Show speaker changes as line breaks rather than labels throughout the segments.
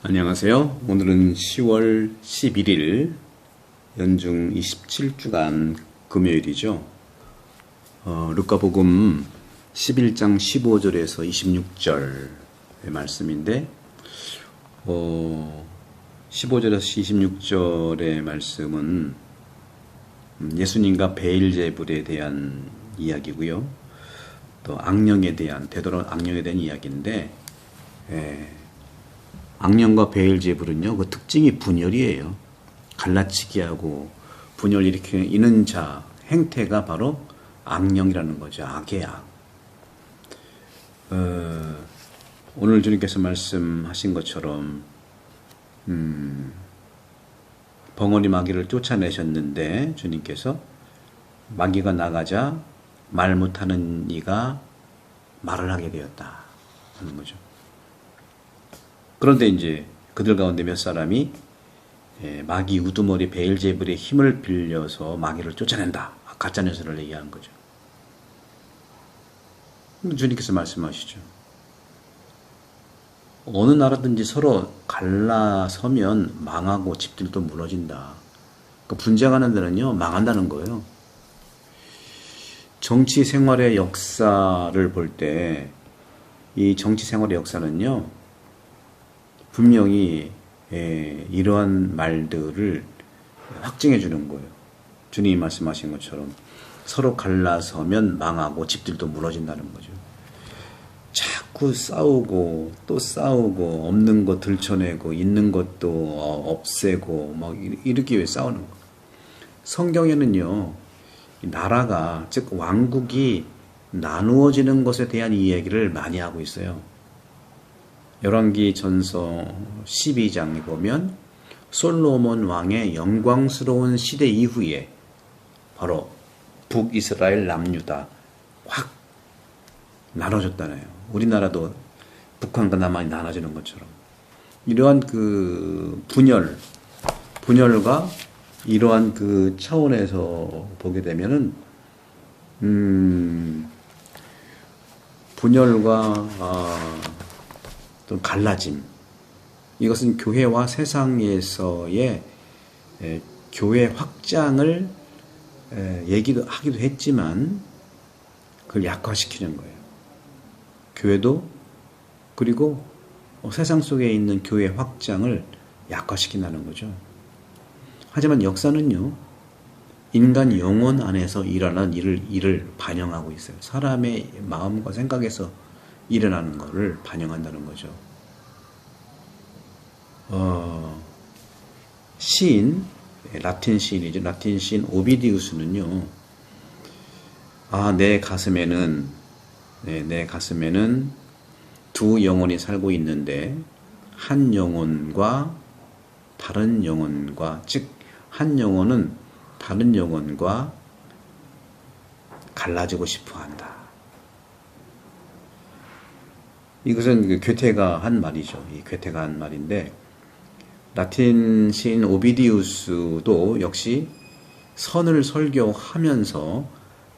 안녕하세요. 오늘은 10월 11일 연중 27주간 금요일이죠. 어, 루카복음 11장 15절에서 26절의 말씀인데 어, 15절에서 26절의 말씀은 예수님과 베일제불에 대한 이야기고요. 또 악령에 대한 되도록 악령에 대한 이야기인데 예, 악령과 베일 제불은요, 그 특징이 분열이에요. 갈라치기하고 분열 일으키는 자, 행태가 바로 악령이라는 거죠. 악의 악. 어, 오늘 주님께서 말씀하신 것처럼, 음, 벙어리 마귀를 쫓아내셨는데, 주님께서 마귀가 나가자 말 못하는 이가 말을 하게 되었다. 하는 거죠. 그런데 이제 그들 가운데 몇 사람이 예, 마귀 우두머리 베일제불의 힘을 빌려서 마귀를 쫓아낸다. 가짜 뉴스를 얘기하는 거죠. 주님께서 말씀하시죠. 어느 나라든지 서로 갈라서면 망하고 집들도 무너진다. 그 분쟁하는 데는요, 망한다는 거예요. 정치 생활의 역사를 볼 때, 이 정치 생활의 역사는요, 분명히 예, 이러한 말들을 확증해 주는 거예요. 주님이 말씀하신 것처럼 서로 갈라서면 망하고 집들도 무너진다는 거죠. 자꾸 싸우고 또 싸우고 없는 것 들춰내고 있는 것도 없애고 막 이렇게 왜 싸우는 거. 성경에는요 나라가 즉 왕국이 나누어지는 것에 대한 이야기를 많이 하고 있어요. 열왕기 전서 12장에 보면 솔로몬 왕의 영광스러운 시대 이후에 바로 북이스라엘 남유다 확 나눠졌다네요. 우리나라도 북한과 남한이 나눠지는 것처럼 이러한 그 분열 분열과 이러한 그 차원에서 보게 되면은 음 분열과 아 또 갈라짐. 이것은 교회와 세상에서의 에, 교회 확장을 에, 얘기도 하기도 했지만 그걸 약화시키는 거예요. 교회도 그리고 어, 세상 속에 있는 교회 확장을 약화시킨다는 거죠. 하지만 역사는요, 인간 영혼 안에서 일어난 일을, 일을 반영하고 있어요. 사람의 마음과 생각에서 일어나는 것을 반영한다는 거죠. 어, 시인, 라틴 시인이죠. 라틴 시인 오비디우스는요, 아, 내 가슴에는, 네, 내 가슴에는 두 영혼이 살고 있는데, 한 영혼과 다른 영혼과, 즉, 한 영혼은 다른 영혼과 갈라지고 싶어 한다. 이것은 그 괴테가 한 말이죠. 이 괴테가 한 말인데 라틴 시인 오비디우스도 역시 선을 설교하면서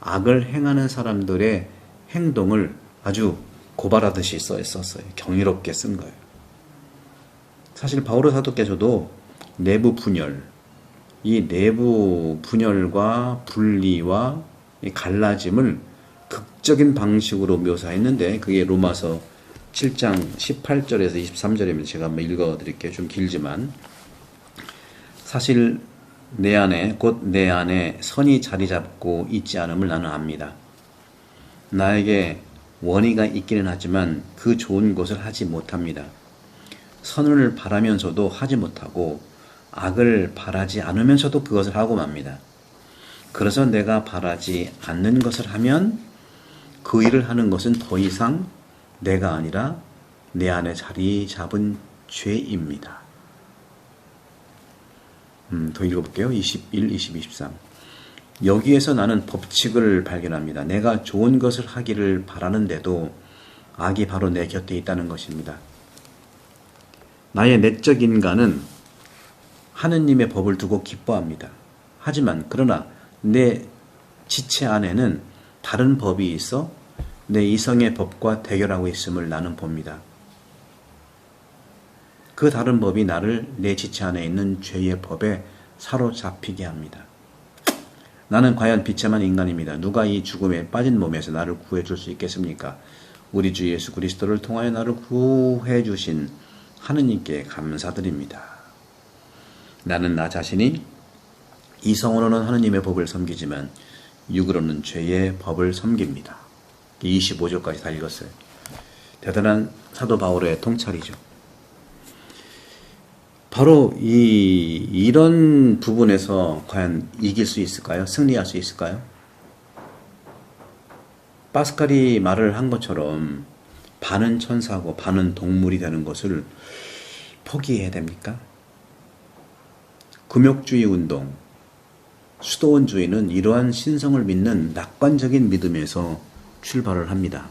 악을 행하는 사람들의 행동을 아주 고발하듯이 써있었어요. 경이롭게 쓴 거예요. 사실 바오로 사도께서도 내부 분열, 이 내부 분열과 분리와 갈라짐을 극적인 방식으로 묘사했는데 그게 로마서 7장 18절에서 23절이면 제가 한번 읽어 드릴게요. 좀 길지만. 사실 내 안에, 곧 내 안에 선이 자리 잡고 있지 않음을 나는 압니다. 나에게 원의가 있기는 하지만 그 좋은 것을 하지 못합니다. 선을 바라면서도 하지 못하고 악을 바라지 않으면서도 그것을 하고 맙니다. 그래서 내가 바라지 않는 것을 하면 그 일을 하는 것은 더 이상 내가 아니라 내 안에 자리 잡은 죄입니다. 음, 더 읽어볼게요. 21, 22, 23. 여기에서 나는 법칙을 발견합니다. 내가 좋은 것을 하기를 바라는데도 악이 바로 내 곁에 있다는 것입니다. 나의 내적 인간은 하느님의 법을 두고 기뻐합니다. 하지만 그러나 내 지체 안에는 다른 법이 있어 내 이성의 법과 대결하고 있음을 나는 봅니다. 그 다른 법이 나를 내 지체 안에 있는 죄의 법에 사로잡히게 합니다. 나는 과연 비참한 인간입니다. 누가 이 죽음에 빠진 몸에서 나를 구해줄 수 있겠습니까? 우리 주 예수 그리스도를 통하여 나를 구해주신 하느님께 감사드립니다. 나는 나 자신이 이성으로는 하느님의 법을 섬기지만 육으로는 죄의 법을 섬깁니다. 25절까지 다 읽었어요. 대단한 사도 바울의 통찰이죠. 바로 이 이런 부분에서 과연 이길 수 있을까요? 승리할 수 있을까요? 파스칼이 말을 한 것처럼 반은 천사고 반은 동물이 되는 것을 포기해야 됩니까? 금욕주의 운동, 수도원주의는 이러한 신성을 믿는 낙관적인 믿음에서 출발을 합니다.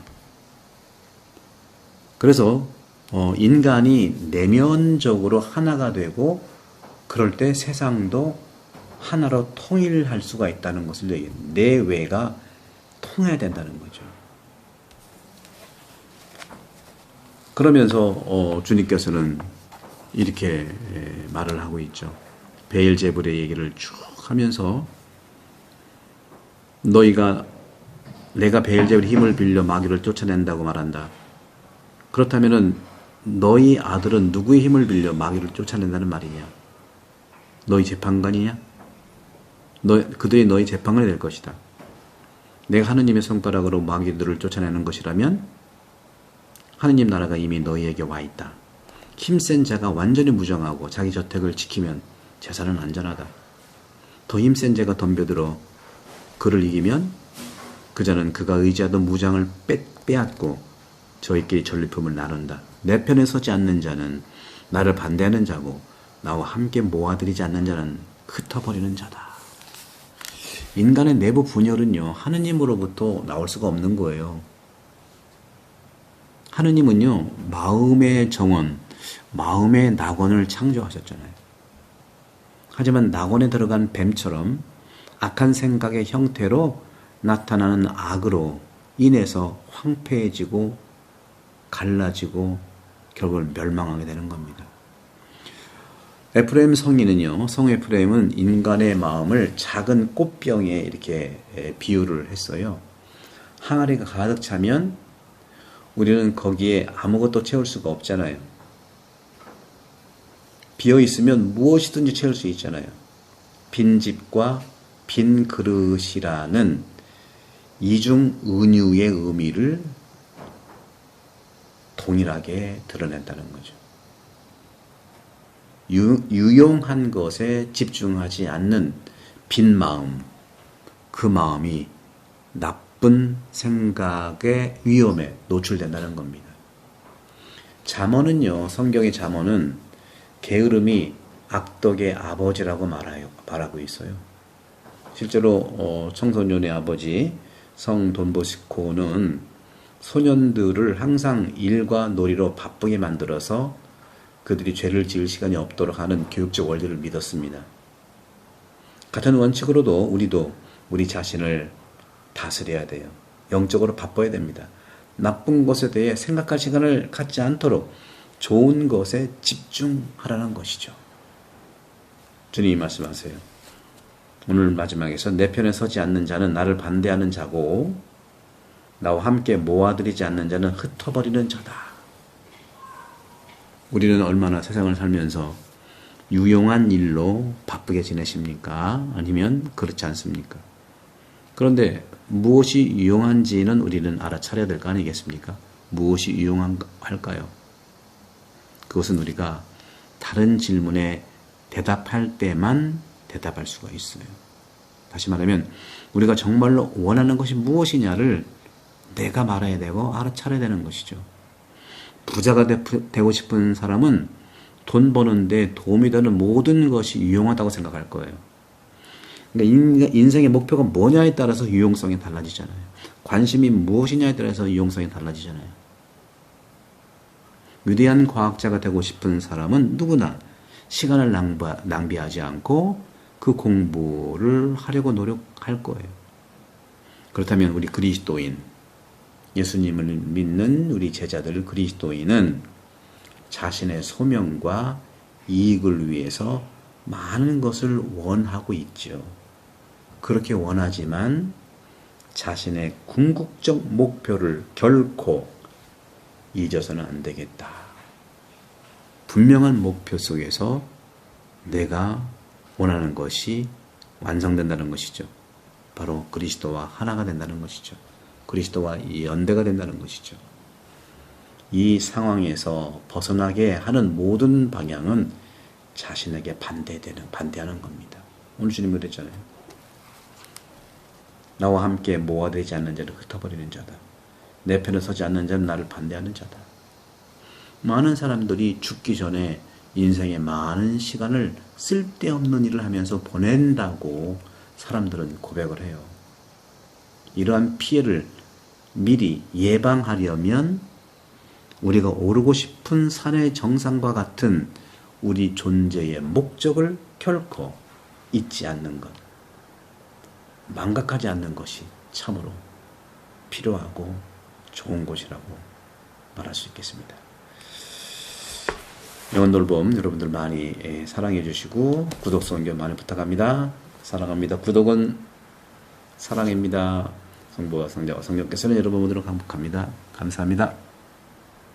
그래서 어, 인간이 내면적으로 하나가 되고 그럴 때 세상도 하나로 통일할 수가 있다는 것을 내외가 통해야 된다는 거죠. 그러면서 어, 주님께서는 이렇게 말을 하고 있죠. 베일제불의 얘기를 쭉 하면서 너희가 내가 베일제불의 힘을 빌려 마귀를 쫓아낸다고 말한다. 그렇다면은 너희 아들은 누구의 힘을 빌려 마귀를 쫓아낸다는 말이냐? 너희 재판관이냐? 너, 그들이 너희 재판관이 될 것이다. 내가 하느님의 손가락으로 마귀들을 쫓아내는 것이라면 하느님 나라가 이미 너희에게 와 있다. 힘센 자가 완전히 무정하고 자기 저택을 지키면 재산은 안전하다. 더 힘센 자가 덤벼들어 그를 이기면 그 자는 그가 의지하던 무장을 빼, 빼앗고 저희끼리 전리품을 나눈다. 내 편에 서지 않는 자는 나를 반대하는 자고 나와 함께 모아들이지 않는 자는 흩어버리는 자다. 인간의 내부 분열은요, 하느님으로부터 나올 수가 없는 거예요. 하느님은요, 마음의 정원, 마음의 낙원을 창조하셨잖아요. 하지만 낙원에 들어간 뱀처럼 악한 생각의 형태로 나타나는 악으로 인해서 황폐해지고 갈라지고 결국은 멸망하게 되는 겁니다. 에프레임 성인은요, 성 에프레임은 인간의 마음을 작은 꽃병에 이렇게 비유를 했어요. 항아리가 가득 차면 우리는 거기에 아무것도 채울 수가 없잖아요. 비어 있으면 무엇이든지 채울 수 있잖아요. 빈 집과 빈 그릇이라는 이중 은유의 의미를 동일하게 드러낸다는 거죠. 유, 유용한 것에 집중하지 않는 빈 마음, 그 마음이 나쁜 생각의 위험에 노출된다는 겁니다. 잠언은요, 성경의 잠언은 게으름이 악덕의 아버지라고 말하고 있어요. 실제로 어, 청소년의 아버지 성 돈보스코는 소년들을 항상 일과 놀이로 바쁘게 만들어서 그들이 죄를 지을 시간이 없도록 하는 교육적 원리를 믿었습니다. 같은 원칙으로도 우리도 우리 자신을 다스려야 돼요. 영적으로 바빠야 됩니다. 나쁜 것에 대해 생각할 시간을 갖지 않도록 좋은 것에 집중하라는 것이죠. 주님이 말씀하세요. 오늘 마지막에서 내 편에 서지 않는 자는 나를 반대하는 자고 나와 함께 모아들이지 않는 자는 흩어버리는 자다. 우리는 얼마나 세상을 살면서 유용한 일로 바쁘게 지내십니까? 아니면 그렇지 않습니까? 그런데 무엇이 유용한지는 우리는 알아차려야 될 거 아니겠습니까? 무엇이 유용할까요? 그것은 우리가 다른 질문에 대답할 때만 대답할 수가 있어요. 다시 말하면 우리가 정말로 원하는 것이 무엇이냐를 내가 말해야 되고 알아차려야 되는 것이죠. 부자가 되, 고 싶은 사람은 돈 버는데 도움이 되는 모든 것이 유용하다고 생각할 거예요. 그러니까 인생의 목표가 뭐냐에 따라서 유용성이 달라지잖아요. 관심이 무엇이냐에 따라서 유용성이 달라지잖아요. 위대한 과학자가 되고 싶은 사람은 누구나 시간을 낭비, 하지 않고 그 공부를 하려고 노력할 거예요. 그렇다면 우리 그리스도인, 예수님을 믿는 우리 제자들 그리스도인은 자신의 소명과 이익을 위해서 많은 것을 원하고 있죠. 그렇게 원하지만 자신의 궁극적 목표를 결코 잊어서는 안 되겠다. 분명한 목표 속에서 내가 원하는 것이 완성된다는 것이죠. 바로 그리스도와 하나가 된다는 것이죠. 그리스도와 연대가 된다는 것이죠. 이 상황에서 벗어나게 하는 모든 방향은 자신에게 반대되는, 반대하는 겁니다. 오늘 주님 그랬잖아요. 나와 함께 모아되지 않는 자를 흩어버리는 자다. 내 편에 서지 않는 자는 나를 반대하는 자다. 많은 사람들이 죽기 전에 인생의 많은 시간을 쓸데없는 일을 하면서 보낸다고 사람들은 고백을 해요. 이러한 피해를 미리 예방하려면 우리가 오르고 싶은 산의 정상과 같은 우리 존재의 목적을 결코 잊지 않는 것, 망각하지 않는 것이 참으로 필요하고 좋은 것이라고 말할 수 있겠습니다. 영원 돌봄 여러분들 많이 예, 사랑해 주시고 구독 성교 많이 부탁합니다. 사랑합니다. 구독은 사랑입니다. 성부와 성자와 성령께서는 여러분 모두를 감복합니다. 감사합니다.